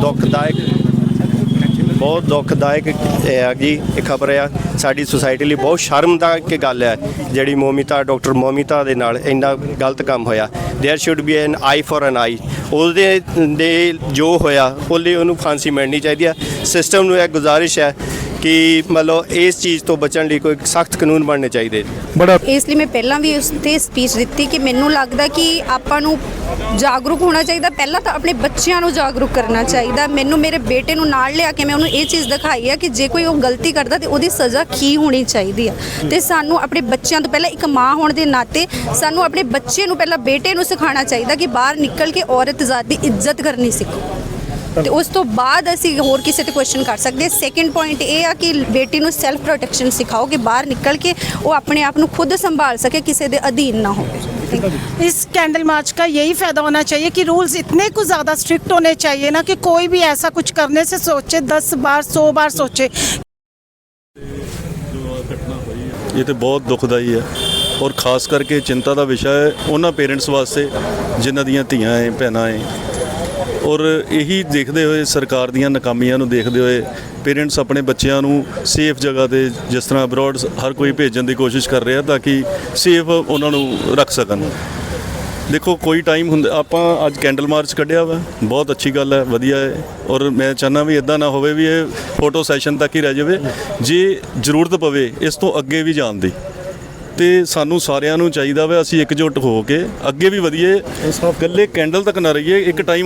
ਦੁੱਖਦਾਇਕ, ਬਹੁਤ ਦੁੱਖਦਾਇਕ ਹੈ ਜੀ ਇਹ ਖਬਰ ਆ। ਸਾਡੀ ਸੁਸਾਇਟੀ ਲਈ ਬਹੁਤ ਸ਼ਰਮ ਦਾ ਕਿ ਗੱਲ ਹੈ ਜਿਹੜੀ ਮੋਮਿਤਾ, ਡਾਕਟਰ ਮੋਮਿਤਾ ਦੇ ਨਾਲ ਇੰਨਾ ਗਲਤ ਕੰਮ ਹੋਇਆ। There should be N I for N I ਉਹਦੇ ਦੇ ਜੋ ਹੋਇਆ ਉਹਲੇ ਉਹਨੂੰ ਫਾਂਸੀ ਮਿਲਣੀ ਚਾਹੀਦੀ ਹੈ ਸਿਸਟਮ ਨੂੰ ਇਹ ਗੁਜ਼ਾਰਿਸ਼ ਹੈ ਕਿ ਮਤਲਬ ਇਸ ਚੀਜ਼ ਤੋਂ ਬਚਣ ਲਈ ਕੋਈ ਸਖਤ ਕਾਨੂੰਨ ਬਣਨੇ ਚਾਹੀਦੇ। ਬੜਾ ਇਸ ਲਈ ਮੈਂ ਪਹਿਲਾਂ ਵੀ ਉਸ ਤੇ ਸਪੀਚ ਦਿੱਤੀ ਕਿ ਮੈਨੂੰ ਲੱਗਦਾ ਕਿ ਆਪਾਂ ਨੂੰ ਜਾਗਰੂਕ ਹੋਣਾ ਚਾਹੀਦਾ। ਪਹਿਲਾਂ ਤਾਂ ਆਪਣੇ ਬੱਚਿਆਂ ਨੂੰ ਜਾਗਰੂਕ ਕਰਨਾ ਚਾਹੀਦਾ। ਮੈਨੂੰ ਮੇਰੇ ਬੇਟੇ ਨੂੰ ਨਾਲ ਲਿਆ ਕੇ ਮੈਂ ਉਹਨੂੰ ਇਹ ਚੀਜ਼ ਦਿਖਾਈ ਹੈ ਕਿ ਜੇ ਕੋਈ ਉਹ ਗਲਤੀ ਕਰਦਾ ਤੇ ਉਹਦੀ ਸਜ਼ਾ ਕੀ ਹੋਣੀ ਚਾਹੀਦੀ ਆ। ਤੇ ਸਾਨੂੰ ਆਪਣੇ ਬੱਚਿਆਂ ਤੋਂ ਪਹਿਲਾਂ ਇੱਕ ਮਾਂ ਹੋਣ ਦੇ ਨਾਤੇ ਸਾਨੂੰ ਆਪਣੇ ਬੱਚੇ ਨੂੰ ਪਹਿਲਾਂ ਬੇਟੇ ਨੂੰ ਸਿਖਾਉਣਾ ਚਾਹੀਦਾ ਕਿ ਬਾਹਰ ਨਿਕਲ ਕੇ ਔਰਤ ਜ਼ਾਤ ਦੀ ਇੱਜ਼ਤ ਕਰਨੀ ਸਿੱਖੋ। ਤੇ ਉਸ ਤੋਂ ਬਾਅਦ ਅਸੀਂ ਹੋਰ ਕਿਸੇ ਤੇ ਕੁਐਸਚਨ ਕਰ ਸਕਦੇ ਸੈਕੰਡ ਪੁਆਇੰਟ ਇਹ ਆ ਕਿ ਬੇਟੀ ਨੂੰ ਸੈਲਫ ਪ੍ਰੋਟੈਕਸ਼ਨ ਸਿਖਾਓ ਕਿ ਬਾਹਰ ਨਿਕਲ ਕੇ ਉਹ ਆਪਣੇ ਆਪ ਨੂੰ ਖੁਦ ਸੰਭਾਲ ਸਕੇ ਕਿਸੇ ਦੇ ਅਧੀਨ ਨਾ ਹੋਵੇ इस कैंडल मार्च का यही फायदा होना चाहिए कि रूल्स इतने कुछ ज़्यादा स्ट्रिक्ट होने चाहिए ना कि कोई भी ऐसा कुछ करने से सोचे दस बार सौ बार सोचे ਇਹ ਤੇ ਬਹੁਤ ਦੁਖਦਾਈ ਹੈ ਔਰ ਖਾਸ ਕਰਕੇ ਚਿੰਤਾ ਦਾ ਵਿਸ਼ਾ ਹੈ ਉਹਨਾਂ ਪੇਰੈਂਟਸ ਵਾਸਤੇ ਜਿਨ੍ਹਾਂ ਦੀਆਂ ਧੀਆਂ ਹੈ ਭੈਣਾਂ ਹੈ ਔਰ ਇਹੀ ਦੇਖਦੇ ਹੋਏ ਸਰਕਾਰ ਦੀਆਂ ਨਾਕਾਮੀਆਂ ਨੂੰ ਦੇਖਦੇ ਹੋਏ ਪੇਰੈਂਟਸ ਆਪਣੇ ਬੱਚਿਆਂ ਨੂੰ ਸੇਫ ਜਗ੍ਹਾ ਤੇ ਜਿਸ ਤਰ੍ਹਾਂ ਅਬਰੋਡ ਹਰ ਕੋਈ ਭੇਜਣ ਦੀ ਕੋਸ਼ਿਸ਼ ਕਰ ਰਿਹਾ ਤਾਂ ਕਿ ਸੇਫ ਉਹਨਾਂ ਨੂੰ ਰੱਖ ਸਕਣ। ਦੇਖੋ ਕੋਈ ਟਾਈਮ ਹੁੰਦਾ ਆਪਾਂ ਅੱਜ ਕੈਂਡਲ ਮਾਰਚ ਕੱਢਿਆ ਵਾ ਬਹੁਤ ਅੱਛੀ ਗੱਲ ਹੈ ਵਧੀਆ ਹੈ। ਔਰ ਮੈਂ ਚਾਹੁੰਦਾ ਵੀ ਇਦਾਂ ਨਾ ਹੋਵੇ ਵੀ ਇਹ ਫੋਟੋ ਸੈਸ਼ਨ ਤੱਕ ਹੀ ਰਹਿ ਜਾਵੇ। ਜੇ ਜ਼ਰੂਰਤ ਪਵੇ ਇਸ ਤੋਂ ਅੱਗੇ ਵੀ ਜਾਣ ਦੀ। ਤੇ ਸਾਨੂੰ ਸਾਰਿਆਂ ਨੂੰ ਚਾਹੀਦਾ ਵਾ ਅਸੀਂ ਇਕਜੁੱਟ ਹੋ ਕੇ ਅੱਗੇ ਵੀ ਵਧੀਏ। ਇਕੱਲੇ ਕੈਂਡਲ ਤੱਕ ਨਾ ਰਹੀਏ ਇੱਕ ਟਾਈਮ